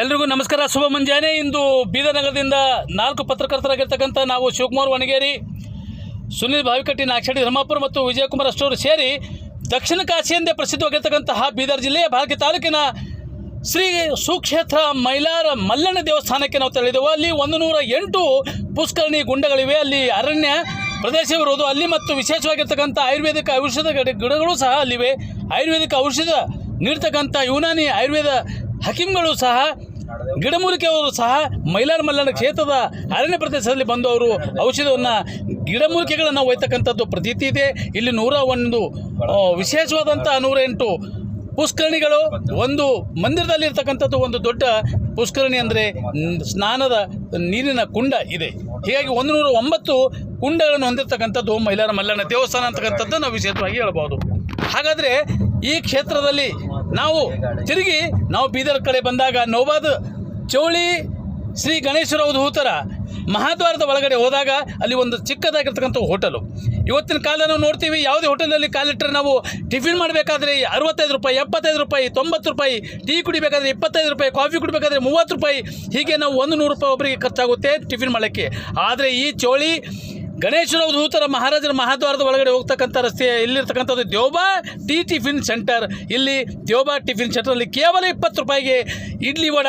ಎಲ್ರಿಗೂ ನಮಸ್ಕಾರ ಶುಭ ಮುಂಜಾನೆ. ಇಂದು ಬೀದರ್ ನಗರದಿಂದ ನಾಲ್ಕು ಪತ್ರಕರ್ತರಾಗಿರ್ತಕ್ಕಂಥ ನಾವು ಶಿವಕುಮಾರ್ ವಣಗೇರಿ ಸುನೀಲ್ ಭಾವಿಕಟ್ಟಿ ನಾಕ್ಷಡಿ ಧರ್ಮಾಪುರ ಮತ್ತು ವಿಜಯಕುಮಾರ್ ಅಷ್ಟೋರು ಸೇರಿ ದಕ್ಷಿಣ ಕಾಶಿ ಎಂದೇ ಪ್ರಸಿದ್ಧವಾಗಿರ್ತಕ್ಕಂತಹ ಬೀದರ್ ಜಿಲ್ಲೆಯ ಭಾರತೀಯ ತಾಲೂಕಿನ ಶ್ರೀ ಸುಕ್ಷೇತ್ರ ಮೈಲಾರ ಮಲ್ಲಣ್ಣ ದೇವಸ್ಥಾನಕ್ಕೆ ನಾವು ತೆರಳಿದೆವು. ಅಲ್ಲಿ ಒಂದು ನೂರ ಎಂಟು ಪುಷ್ಕರಣಿ ಗುಂಡಗಳಿವೆ. ಅಲ್ಲಿ ಅರಣ್ಯ ಪ್ರದೇಶವಿರುವುದು ಅಲ್ಲಿ ಮತ್ತು ವಿಶೇಷವಾಗಿರ್ತಕ್ಕಂಥ ಆಯುರ್ವೇದಿಕ ಔಷಧ ಗಿಡ- ಗಿಡಗಳು ಸಹ ಅಲ್ಲಿವೆ. ಆಯುರ್ವೇದಿಕ ಔಷಧ ನೀಡ್ತಕ್ಕಂಥ ಯುನಾನಿ ಆಯುರ್ವೇದ ಹಕೀಮ್ಗಳು ಸಹ, ಗಿಡಮೂಲಿಕೆಯವರು ಸಹ ಮೈಲಾರ ಮಲ್ಲನ ಕ್ಷೇತ್ರದ ಅರಣ್ಯ ಪ್ರದೇಶದಲ್ಲಿ ಬಂದು ಅವರು ಔಷಧವನ್ನು ಗಿಡಮೂಲಿಕೆಗಳನ್ನು ಒಯ್ತಕ್ಕಂಥದ್ದು ಪ್ರತೀತಿ ಇದೆ. ಇಲ್ಲಿ ನೂರ ಒಂದು ವಿಶೇಷವಾದಂಥ ನೂರ ಎಂಟು ಪುಷ್ಕರಣಿಗಳು, ಒಂದು ಮಂದಿರದಲ್ಲಿ ಇರ್ತಕ್ಕಂಥದ್ದು ಒಂದು ದೊಡ್ಡ ಪುಷ್ಕರಣಿ ಅಂದರೆ ಸ್ನಾನದ ನೀರಿನ ಕುಂಡ ಇದೆ. ಹೀಗಾಗಿ ಒಂದು ನೂರ ಒಂಬತ್ತು ಕುಂಡಗಳನ್ನು ಹೊಂದಿರತಕ್ಕಂಥದ್ದು ಮೈಲಾರ ಮಲ್ಲಣ್ಣ ದೇವಸ್ಥಾನ ಅಂತಕ್ಕಂಥದ್ದು ನಾವು ವಿಶೇಷವಾಗಿ ಹೇಳ್ಬೋದು. ಹಾಗಾದರೆ ಈ ಕ್ಷೇತ್ರದಲ್ಲಿ ನಾವು ತಿರುಗಿ ನಾವು ಬೀದರ್ ಕಡೆ ಬಂದಾಗ ನೋಬಾದ್, ಚೌಳಿ, ಶ್ರೀ ಗಣೇಶ್ವರ ಉತ್ತರ ಮಹಾದ್ವಾರದ ಒಳಗಡೆ ಹೋದಾಗ ಅಲ್ಲಿ ಒಂದು ಚಿಕ್ಕದಾಗಿರ್ತಕ್ಕಂಥ ಹೋಟೆಲು. ಇವತ್ತಿನ ಕಾಲ ನಾವು ನೋಡ್ತೀವಿ, ಯಾವುದೇ ಹೋಟೆಲಲ್ಲಿ ಕಾಲಿಟ್ಟರೆ ನಾವು ಟಿಫಿನ್ ಮಾಡಬೇಕಾದ್ರೆ ಅರವತ್ತೈದು ರೂಪಾಯಿ, ಎಪ್ಪತ್ತೈದು ರೂಪಾಯಿ, ತೊಂಬತ್ತು ರೂಪಾಯಿ, ಟೀ ಕುಡಿಬೇಕಾದ್ರೆ ಇಪ್ಪತ್ತೈದು ರೂಪಾಯಿ, ಕಾಫಿ ಕುಡಿಬೇಕಾದ್ರೆ ಮೂವತ್ತು ರೂಪಾಯಿ, ಹೀಗೆ ನಾವು ಒಂದು ನೂರು ರೂಪಾಯಿ ಒಬ್ಬರಿಗೆ ಖರ್ಚಾಗುತ್ತೆ ಟಿಫಿನ್ ಮಾಡೋಕ್ಕೆ ಆದರೆ ಈ ಚೋಳಿ ಗಣೇಶ್ವರ ಧೂತರ ಮಹಾರಾಜರ ಮಹಾದ್ವಾರದ ಒಳಗಡೆ ಹೋಗ್ತಕ್ಕಂಥ ರಸ್ತೆ ಇಲ್ಲಿರ್ತಕ್ಕಂಥದ್ದು ದೇವಬಾ ಟೀ ಟಿಫಿನ್ ಸೆಂಟರ್. ಇಲ್ಲಿ ದೇವಬಾ ಟಿಫಿನ್ ಸೆಂಟರಲ್ಲಿ ಕೇವಲ ಇಪ್ಪತ್ತು ರೂಪಾಯಿಗೆ ಇಡ್ಲಿ ವಡ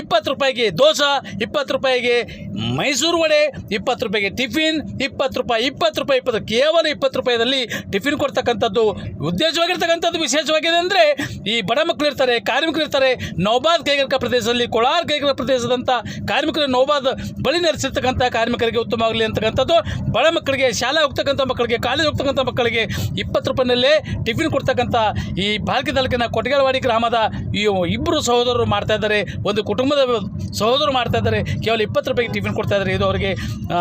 ಇಪ್ಪತ್ತು ರೂಪಾಯಿಗೆ ದೋಸೆ, ಇಪ್ಪತ್ತು ರೂಪಾಯಿಗೆ ಮೈಸೂರು ವಡೆ, ಇಪ್ಪತ್ತು ರೂಪಾಯಿಗೆ ಟಿಫಿನ್, ಇಪ್ಪತ್ತು ರೂಪಾಯಿ ಇಪ್ಪತ್ತು ರೂಪಾಯಿ ಇಪ್ಪತ್ತು, ಕೇವಲ ಇಪ್ಪತ್ತು ರೂಪಾಯಿದಲ್ಲಿ ಟಿಫಿನ್ ಕೊಡ್ತಕ್ಕಂಥದ್ದು ಉದ್ದೇಶವಾಗಿರ್ತಕ್ಕಂಥದ್ದು ವಿಶೇಷವಾಗಿದೆ ಅಂದರೆ ಈ ಬಡ ಮಕ್ಕಳು ಇರ್ತಾರೆ, ಕಾರ್ಮಿಕರು ಇರ್ತಾರೆ, ನೌಬಾದ್ ಕೈಗಾರಿಕಾ ಪ್ರದೇಶದಲ್ಲಿ ಕೊಳಾರ್ ಕೈಗಾರಿಕಾ ಪ್ರದೇಶದಂಥ ಕಾರ್ಮಿಕರು ನೌಬಾದ್ ಬಳಿ ನಡೆಸಿರ್ತಕ್ಕಂಥ ಕಾರ್ಮಿಕರಿಗೆ ಉತ್ತಮ ಆಗಲಿ ಅಂತಕ್ಕಂಥದ್ದು. ಬಡ ಮಕ್ಕಳಿಗೆ ಶಾಲೆ ಹೋಗ್ತಕ್ಕಂಥ ಮಕ್ಕಳಿಗೆ, ಕಾಲೇಜ್ ಹೋಗ್ತಕ್ಕಂಥ ಮಕ್ಕಳಿಗೆ ಇಪ್ಪತ್ತು ರೂಪಾಯಿನಲ್ಲೇ ಟಿಫಿನ್ ಕೊಡ್ತಕ್ಕಂಥ ಈ ಬಾಲ್ಕಿ ತಾಲೂಕಿನ ಕೊಟಗೇಳವಾಡಿ ಗ್ರಾಮದ ಈ ಇಬ್ಬರು ಸಹೋದರರು ಮಾಡ್ತಾ ಇದ್ದಾರೆ. ಒಂದು ಕುಟುಂಬದ ಸಹೋದರು ಮಾಡ್ತಾ ಇದ್ದಾರೆ ಕೇವಲ ಇಪ್ಪತ್ತು ರೂಪಾಯಿಗೆ ಟಿಫಿನ್ ಕೊಡ್ತಾ ಇದ್ದಾರೆ. ಇದು ಅವರಿಗೆ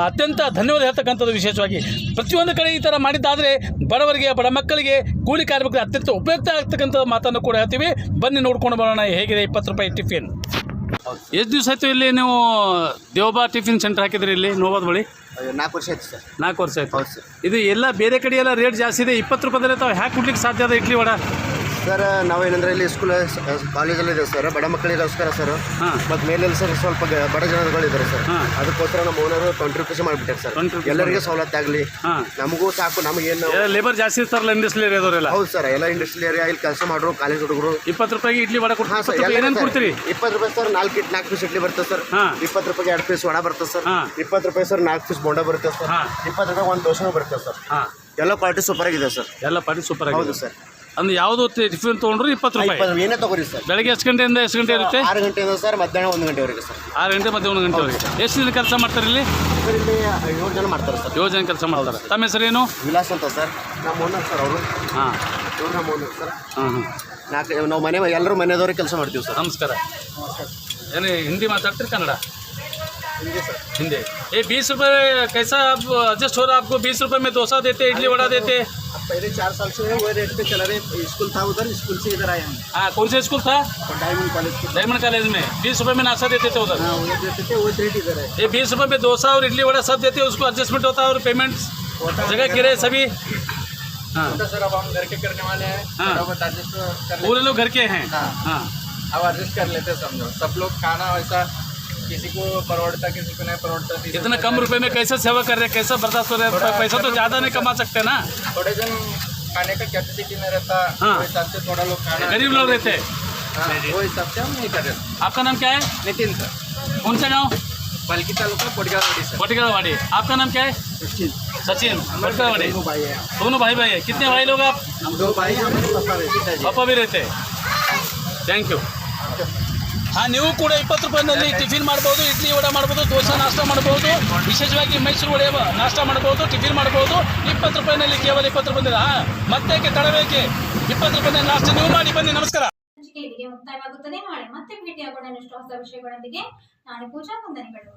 ಅತ್ಯಂತ ಧನ್ಯವಾದ ಹೇಳ್ತಕ್ಕಂಥದ್ದು ವಿಶೇಷವಾಗಿ. ಪ್ರತಿಯೊಂದು ಕಡೆ ಈ ಥರ ಮಾಡಿದ್ದಾದರೆ ಬಡವರಿಗೆ ಬಡ ಮಕ್ಕಳಿಗೆ ಕೂಲಿ ಕಾರ್ಮಿಕರಿಗೆ ಅತ್ಯಂತ ಉಪಯುಕ್ತ ಆಗ್ತಕ್ಕಂಥ ಮಾತನ್ನು ಕೂಡ ಹೇಳ್ತೀವಿ. ಬನ್ನಿ ನೋಡ್ಕೊಂಡು ಬರೋಣ ಹೇಗಿದೆ ಇಪ್ಪತ್ತು ರೂಪಾಯಿ ಟಿಫಿನ್? ಎಷ್ಟು ದಿವಸ ಆಯ್ತು ಇಲ್ಲಿ ನೀವು ದೇವಬಾ ಟಿಫಿನ್ ಸೆಂಟರ್ ಹಾಕಿದ್ರಿ ಇಲ್ಲಿ ನೋವಾದ ಬಳಿ? ನಾಲ್ಕು ವರ್ಷ ಆಯ್ತು ಸರ್. ನಾಲ್ಕು ವರ್ಷ ಆಯ್ತು. ಇದು ಎಲ್ಲ ಬೇರೆ ಕಡೆ ಎಲ್ಲ ರೇಟ್ ಜಾಸ್ತಿ ಇದೆ ಇಪ್ಪತ್ತು ರೂಪಾಯಿ ತಾವು ಹ್ಯಾಕ್ ಕೊಡ್ಲಿಕ್ಕೆ ಸಾಧ್ಯ ಅದ ಇಡ್ಲಿ ವಡ? ಸರ್ ನಾವೇನಂದ್ರೆ ಇಲ್ಲಿ ಸ್ಕೂಲ್ ಕಾಲೇಜಲ್ಲಿ ಇದೆ ಸರ್. ಬಡ ಮಕ್ಕಳಿಗೋಸ್ಕರ ಸರ್. ಮತ್ತೆ ಮತ್ತು ಮೇಲೆ ಸರ್ ಸ್ವಲ್ಪ ಗ- ಬಡ ಜನಗಳಿದ್ದಾರೆ ಸರ್. ಅದಕ್ಕೋಸ್ಕರ ನಮ್ಮ ಓನರು ಕಾಂಟ್ರಿಬ್ಯೂಷನ್ ಮಾಡಿಬಿಟ್ಟಾರೆ ಸರ್. ಎಲ್ಲರಿಗೂ ಸವಲತ್ತು ಆಗಲಿ. ನಮಗೂ ಸಾಕು ನಮಗೇನು ಲೇಬರ್ ಜಾಸ್ತಿ ಇರ್ತಾರಲ್ಲ ಇಂಡಸ್ಟ್ರಿ ಏರಿಯಾದವರೆಲ್ಲ ಹೌದು ಸರ್ ಎಲ್ಲ ಇಂಡಸ್ಟ್ರಿಯಲ್ ಏರಿಯಾ ಇಲ್ಲಿ ಕೆಲಸ ಮಾಡ್ರು ಕಾಲೇಜ್ ಹುಡುಗರು. ಇಪ್ಪತ್ತು ರೂಪಾಯಿಗೆ ಇಡ್ಲಿ ವಡೆ ಕೊಡ್ತಾರೆ ಸರ್ ರೂಪಾಯಿ ಏನೇನು ಕೊಡ್ತೀರಿ? ಇಪ್ಪತ್ತು ರೂಪಾಯಿ ಸರ್ ನಾಲ್ಕು ಇಟ್ ನಾಲ್ಕು ಪೀಸ್ ಇಡ್ಲಿ ಬರ್ತದೆ ಸರ್. ಹಾಂ. ಇಪ್ಪತ್ತು ರೂಪಾಯಿಗೆ ಎರಡು ಪೀಸ್ ವಡ ಬರ್ತದೆ ಸರ್. ಹಾಂ. ಇಪ್ಪತ್ತು ರೂಪಾಯಿ ಸರ್ ನಾಲ್ಕು ಪೀಸ್ ಬೋಂಡ ಬರ್ತದೆ ಸರ್. ಹಾಂ. ಇಪ್ಪತ್ತು ರೂಪಾಯಿ ಒಂದು ದೋಸೆ ಬರ್ತದೆ ಸರ್. ಹಾಂ. ಎಲ್ಲ ಕ್ವಾಲಿಟಿ ಸೂಪರ್ ಆಗಿದೆ ಸರ್. ಎಲ್ಲ ಪಾರ್ಟಿ ಸೂಪರ್ ಹೌದು ಆಗಿದೆ ಸರ್. ಅಂದ್ರೆ ಯಾವುದು ಟಿಫಿನ್ ತೊಗೊಂಡ್ರು ಇಪ್ಪತ್ತು ರೂಪಾಯಿ? ಇಪ್ಪತ್ತು ಏನೇ ತಗೋರಿ ಸರ್. ಬೆಳಗ್ಗೆ ಎಷ್ಟು ಗಂಟೆಯಿಂದ ಎಷ್ಟು ಗಂಟೆ ಇರುತ್ತೆ? ಆರು ಗಂಟೆಯಿಂದ ಸರ್ ಮಧ್ಯಾಹ್ನ ಒಂದು ಗಂಟೆವರೆಗೆ ಸರ್. ಆರು ಗಂಟೆ ಮತ್ತೆ ಒಂದು ಗಂಟೆವರೆಗೆ. ಎಷ್ಟು ದಿನ ಕೆಲಸ ಮಾಡ್ತಾರೆ ಇಲ್ಲಿ? ಸರ್ ಇಲ್ಲಿ ಏಳು ಜನ ಮಾಡ್ತಾರೆ ಸರ್. ಏಳು ಜನ ಕೆಲಸ ಮಾಡ್ತಾರೆ. ತಮ್ಮ ಹೆಸರೇನು? ವಿಲಾಸ್ ಅಂತ ಸರ್. ನಮ್ಮ ಓನರ್ ಸರ್ ಅವರು. ಹಾಂ. ಇವ್ರು ನಮ್ಮ ಓನರ್ ಸರ್. ಹಾಂ ಹಾಂ. ನಾಲ್ಕು ನಾವು ಮನೆ ಎಲ್ಲರೂ ಮನೆಯದವ್ರಿಗೆ ಕೆಲಸ ಮಾಡ್ತೀವಿ ಸರ್. ನಮಸ್ಕಾರ. ಏನು ಹಿಂದಿ ಮಾತಾಡ್ತೀರಿ ಕನ್ನಡ? हिंदी ये बीस रुपये कैसा आप एडजस्ट हो रहा है? आपको बीस रुपये में डोसा देते इडली वड़ा देते। पहले चार साल से वो रेट पे चला रहे स्कूल था उधर स्कूल से इधर आए हम। हाँ कौन सा स्कूल था? डायमंड कॉलेज डायमंड कॉलेज में। बीस रुपये में नाश्ता देते थे उधर? हाँ वो देते थे वो रेट इधर है। ये बीस रुपये में डोसा और इडली वड़ा सब देते हैं उसको एडजस्टमेंट होता है और पेमेंट जगह किराए सभी। हाँ। सर अब हम घर के करने वाले हैं। हाँ। पूरे लोग घर के हैं। हाँ। हाँ। अब एडजस्ट कर लेते हैं समझो सब लोग खाना वैसा किसी को परोड़ता किसी को नहीं परोड़ता इतना कम रुपए में कैसे सेवा कर रहे हैं? कैसे बर्दाश्त कर रहे हैं? पैसा तो ज़्यादा नहीं कमा सकते ना। थोड़े दिन खाने का कैपेसिटी नहीं रहता हाँ। तो से थोड़ा लोग खाना गरीब लोग रहते हाँ, वो हिसाब से हम नहीं कर रहे। आपका नाम क्या है? नितिन सर। कौन सा गाँव? बल्कि तालुका पटगावाड़ी सर। आपका नाम क्या है? सचिन। सचिन। पटगावाड़ी। दोनों भाई भाई है। कितने भाई लोग आप? दो भाई पापा भी रहते हैं। थैंक यू ನೀವು ಕೂಡ ಇಪ್ಪತ್ತು ರೂಪಾಯಿನಲ್ಲಿ ಟಿಫಿನ್ ಮಾಡ್ಬೋದು ಇಡ್ಲಿ ವಡೆ ಮಾಡ್ಬೋದು ದೋಸೆ ನಾಷ್ಟ ಮಾಡ್ಬೋದು ವಿಶೇಷವಾಗಿ ಮೈಸೂರು ವಡೆ ನಾಷ್ಟ ಮಾಡ್ಬೋದು ಟಿಫಿನ್ ಮಾಡ್ಬೋದು ಇಪ್ಪತ್ತು ರೂಪಾಯಿನಲ್ಲಿ ಕೇವಲ ಇಪ್ಪತ್ತು ರೂಪಾಯಿ ಹಾಂ ಮತ್ತೆ ತಡಬೇಕೆ ಇಪ್ಪತ್ತು ರೂಪಾಯಿನಲ್ಲಿ ನಾಷ್ಟ ನೀವು ಮಾಡಿ ಬನ್ನಿ ನಮಸ್ಕಾರ. ಮುಕ್ತಾಯವಾಗುತ್ತದೆ. ನಾಳೆ ಮತ್ತೆ ಭೇಟಿಯಾಗೋಣ ಇನ್ನಷ್ಟು ಹೊಸ ವಿಷಯಗಳೊಂದಿಗೆ. ನಾನು ಪೂಜಾ ವಂದನೆಗಳು.